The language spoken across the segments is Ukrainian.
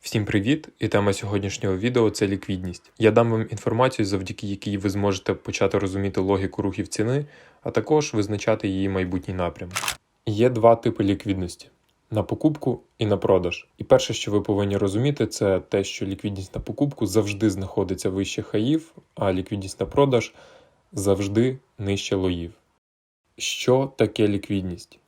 Всім привіт! І тема сьогоднішнього відео це ліквідність. Я дам вам інформацію, завдяки якій ви зможете почати розуміти логіку рухів ціни, а також визначати її майбутній напрям. Є два типи ліквідності: на покупку і на продаж. І перше, що ви повинні розуміти, це те, що ліквідність на покупку завжди знаходиться вище хаїв, а ліквідність на продаж завжди нижче лоїв. Що таке ліквідність?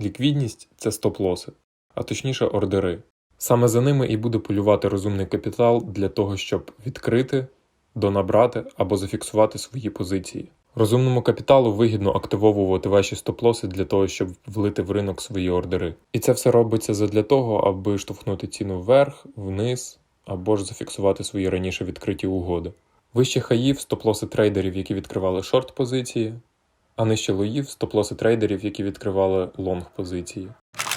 Ліквідність це стоп-лоси, а точніше ордери. Саме за ними і буде полювати розумний капітал для того, щоб відкрити, донабрати або зафіксувати свої позиції. Розумному капіталу вигідно активовувати ваші стоп-лоси для того, щоб влити в ринок свої ордери. І це все робиться задля того, аби штовхнути ціну вверх, вниз або ж зафіксувати свої раніше відкриті угоди. Вище хаїв стоп-лоси трейдерів, які відкривали шорт-позиції, а нижче лоїв стоп-лоси трейдерів, які відкривали лонг-позиції.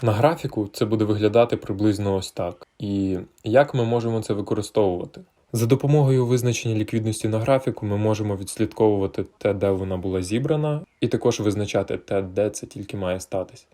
На графіку це буде виглядати приблизно ось так. І як ми можемо це використовувати? За допомогою визначення ліквідності на графіку ми можемо відслідковувати те, де вона була зібрана, і також визначати те, де це тільки має статись.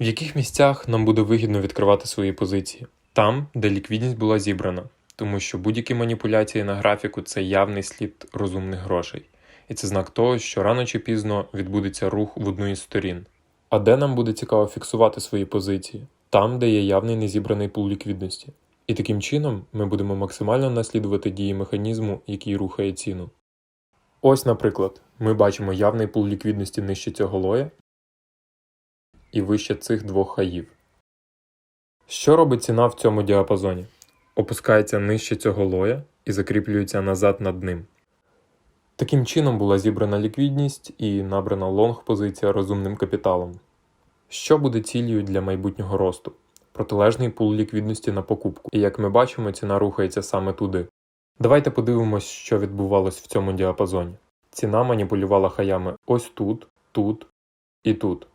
В яких місцях нам буде вигідно відкривати свої позиції? Там, де ліквідність була зібрана, тому що будь-які маніпуляції на графіку це явний слід розумних грошей, і це знак того, що рано чи пізно відбудеться рух в одну із сторін. А де нам буде цікаво фіксувати свої позиції? Там, де є явний незібраний пул ліквідності. І таким чином ми будемо максимально наслідувати дії механізму, який рухає ціну. Ось, наприклад, ми бачимо явний пул ліквідності нижче цього лоя і вище цих двох хаїв. Що робить ціна в цьому діапазоні? Опускається нижче цього лоя і закріплюється назад над ним. Таким чином була зібрана ліквідність і набрана лонг-позиція розумним капіталом. Що буде цілею для майбутнього росту? Протилежний пул ліквідності на покупку, і як ми бачимо, ціна рухається саме туди. Давайте подивимось, що відбувалось в цьому діапазоні. Ціна маніпулювала хаями ось тут, тут і тут.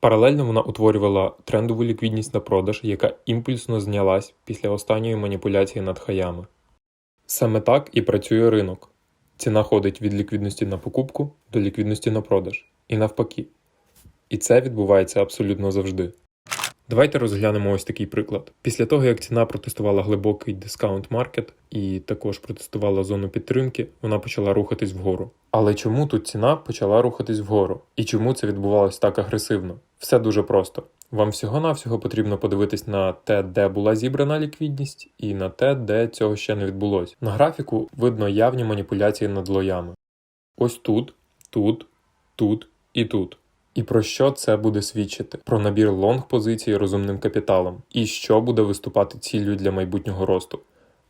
Паралельно вона утворювала трендову ліквідність на продаж, яка імпульсно знялась після останньої маніпуляції над хаями. Саме так і працює ринок. Ціна ходить від ліквідності на покупку до ліквідності на продаж. І навпаки. І це відбувається абсолютно завжди. Давайте розглянемо ось такий приклад. Після того, як ціна протестувала глибокий дискаунт маркет і також протестувала зону підтримки, вона почала рухатись вгору. Але чому тут ціна почала рухатись вгору? І чому це відбувалось так агресивно? Все дуже просто. Вам всього-навсього потрібно подивитись на те, де була зібрана ліквідність, і на те, де цього ще не відбулось. На графіку видно явні маніпуляції над лоями. Ось тут, тут, тут і тут. І про що це буде свідчити? Про набір лонг позицій розумним капіталом, і що буде виступати ціллю для майбутнього росту.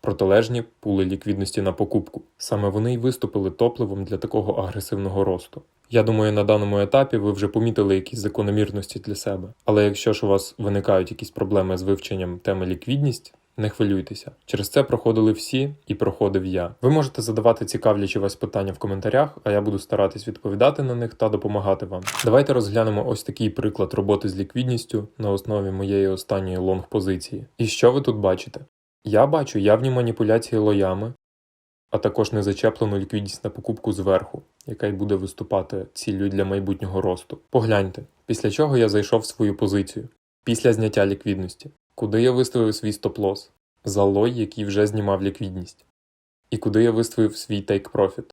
Протилежні пули ліквідності на покупку. Саме вони й виступили топливом для такого агресивного росту. Я думаю, на даному етапі ви вже помітили якісь закономірності для себе. Але якщо ж у вас виникають якісь проблеми з вивченням теми ліквідність, не хвилюйтеся. Через це проходили всі і проходив я. Ви можете задавати цікавлячі вас питання в коментарях, а я буду старатись відповідати на них та допомагати вам. Давайте розглянемо ось такий приклад роботи з ліквідністю на основі моєї останньої лонг позиції. І що ви тут бачите? Я бачу явні маніпуляції лоями, а також незачеплену ліквідність на покупку зверху, яка й буде виступати ціллю для майбутнього росту. Погляньте, після чого я зайшов в свою позицію, після зняття ліквідності, куди я виставив свій стоп-лос, за лой, який вже знімав ліквідність, і куди я виставив свій тейк-профіт,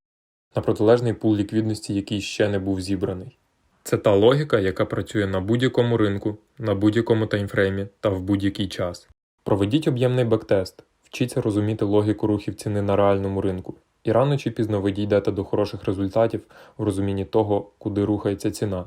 на протилежний пул ліквідності, який ще не був зібраний. Це та логіка, яка працює на будь-якому ринку, на будь-якому таймфреймі та в будь-який час. Проведіть об'ємний бектест, вчіться розуміти логіку рухів ціни на реальному ринку, і рано чи пізно ви дійдете до хороших результатів в розумінні того, куди рухається ціна.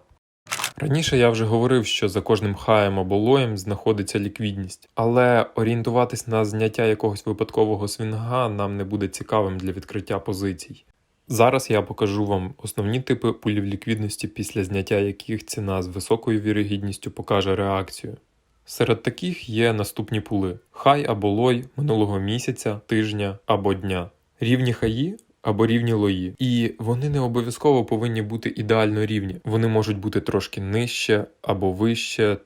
Раніше я вже говорив, що за кожним хаєм або лоєм знаходиться ліквідність, але орієнтуватись на зняття якогось випадкового свінга нам не буде цікавим для відкриття позицій. Зараз я покажу вам основні типи пулів ліквідності, після зняття яких ціна з високою вірогідністю покаже реакцію. Серед таких є наступні пули: хай або лой минулого місяця, тижня або дня, рівні хаї або рівні лої. І вони не обов'язково повинні бути ідеально рівні. Вони можуть бути трошки нижче або вище,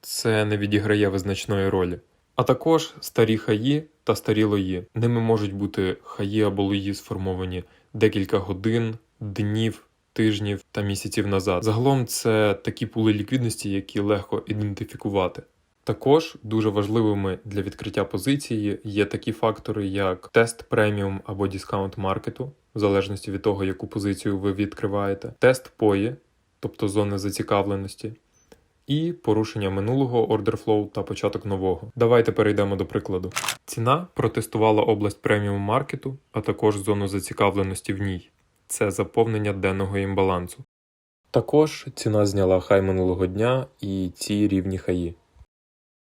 це не відіграє визначної ролі. А також старі хаї та старі лої. Ними можуть бути хаї або лої сформовані декілька годин, днів. Тижнів та місяців назад. Загалом це такі пули ліквідності, які легко ідентифікувати. Також дуже важливими для відкриття позиції є такі фактори, як тест преміум або дискаунт маркету, в залежності від того, яку позицію ви відкриваєте, тест POE, тобто зони зацікавленості, і порушення минулого order flow та початок нового. Давайте перейдемо до прикладу. Ціна протестувала область преміум маркету, а також зону зацікавленості в ній. Це заповнення денного імбалансу. Також ціна зняла хай минулого дня і ці рівні хаї.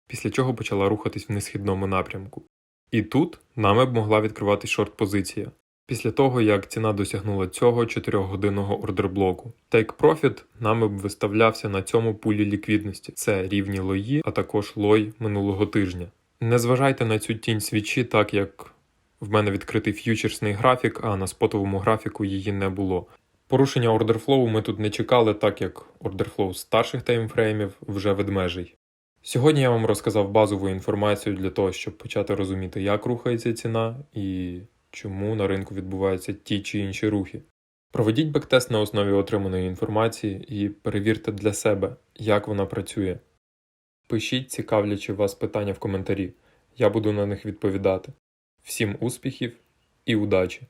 Після чого почала рухатись в несхідному напрямку. І тут нами б могла відкривати шорт-позиція. Після того, як ціна досягнула цього 4-годинного ордерблоку. Take Profit нами б виставлявся на цьому пулі ліквідності. Це рівні лої, а також лой минулого тижня. Не зважайте на цю тінь свічі, так як в мене відкритий ф'ючерсний графік, а на спотовому графіку її не було. Порушення ордерфлоу ми тут не чекали, так як ордерфлоу старших таймфреймів вже ведмежий. Сьогодні я вам розказав базову інформацію для того, щоб почати розуміти, як рухається ціна і чому на ринку відбуваються ті чи інші рухи. Проведіть бектест на основі отриманої інформації і перевірте для себе, як вона працює. Пишіть цікавлячі вас питання в коментарі, я буду на них відповідати. Всім успіхів і удачі!